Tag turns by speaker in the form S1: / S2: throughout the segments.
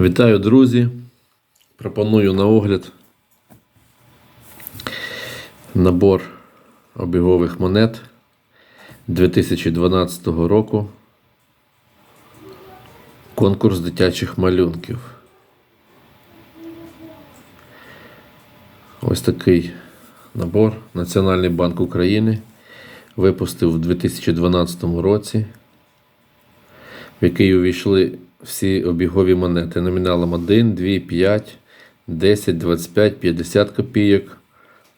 S1: Вітаю, друзі! Пропоную на огляд набор обігових монет 2012 року. Конкурс дитячих малюнків. Ось такий набор Національний банк України випустив у 2012 році, в який увійшли всі обігові монети номіналом 1, 2, 5, 10, 25, 50 копійок,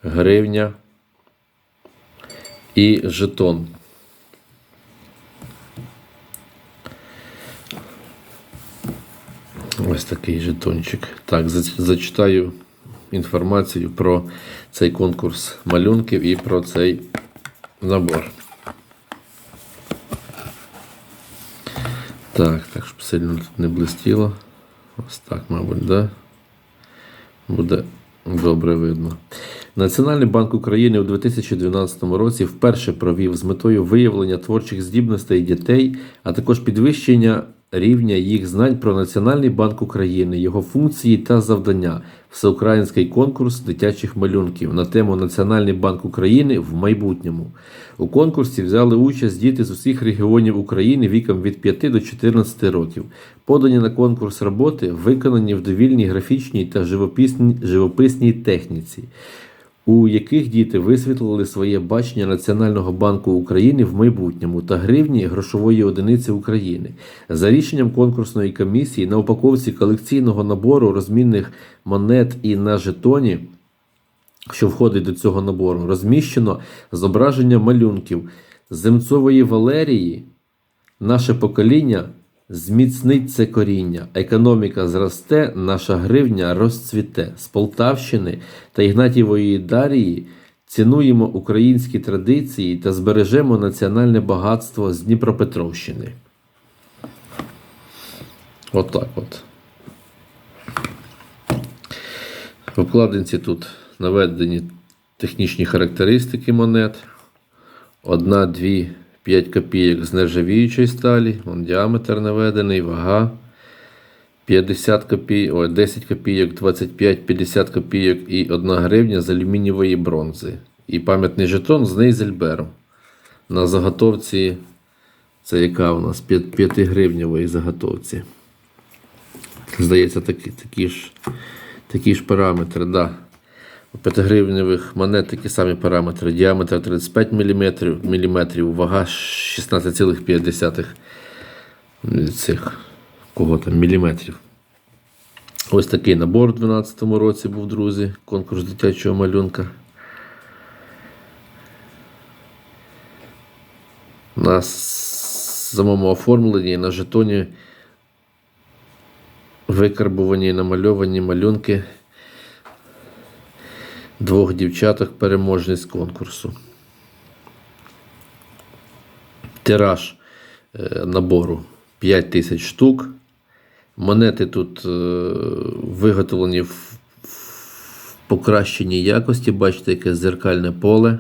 S1: гривня і жетон. Ось такий жетончик. Так, зачитаю інформацію про цей конкурс малюнків і про цей набор. Так, так, щоб сильно тут не блистіло. Ось так, мабуть, да? буде добре видно. Національний банк України у 2012 році вперше провів з метою виявлення творчих здібностей дітей, а також підвищення рівня їх знань про Національний банк України, його функції та завдання, всеукраїнський конкурс дитячих малюнків на тему Національний банк України в майбутньому. У конкурсі взяли участь діти з усіх регіонів України віком від 5 до 14 років. Подані на конкурс роботи виконані в довільній графічній та живописній, живописній техніці, у яких діти висвітлили своє бачення Національного банку України в майбутньому та гривні грошової одиниці України. За рішенням конкурсної комісії на упаковці колекційного набору розмінних монет і на жетоні що входить до цього набору, розміщено зображення малюнків Земцової Валерії. Наше покоління зміцнить це коріння. Економіка зросте, наша гривня розцвіте. З Полтавщини та Ігнатівої Дарії цінуємо українські традиції та збережемо національне багатство з Дніпропетровщини. Отак от. В обкладинці тут наведені технічні характеристики монет. 1, 2, 5 копійок з нержавіючої сталі. Вон діаметр наведений, вага. 50 копійок, ой, 10 копійок, 25, 50 копійок і 1 гривня з алюмінієвої бронзи. І пам'ятний жетон з Нейзельбером. На заготовці, це яка у нас 5-гривневої заготовці. Здається, такі, такі, ж, такі ж параметри. Да. У 5-гривневих монет такі самі параметри. Діаметр 35 мм, мм вага 16,5 цих кого там, міліметрів. Ось такий набор у 2012 році був, друзі. Конкурс дитячого малюнка. На самому оформленні на жетоні викарбувані і намальовані малюнки двох дівчаток переможниць конкурсу. Тираж е, набору 5 тисяч штук. Монети тут е, виготовлені в покращеній якості. Бачите, яке зеркальне поле.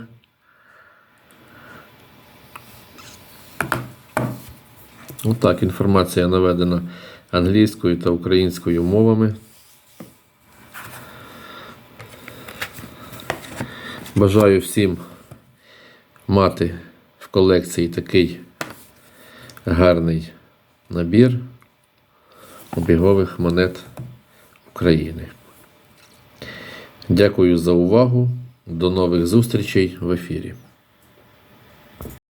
S1: Отак, інформація наведена англійською та українською мовами. Бажаю всім мати в колекції такий гарний набір обігових монет України. Дякую за увагу. До нових зустрічей в ефірі.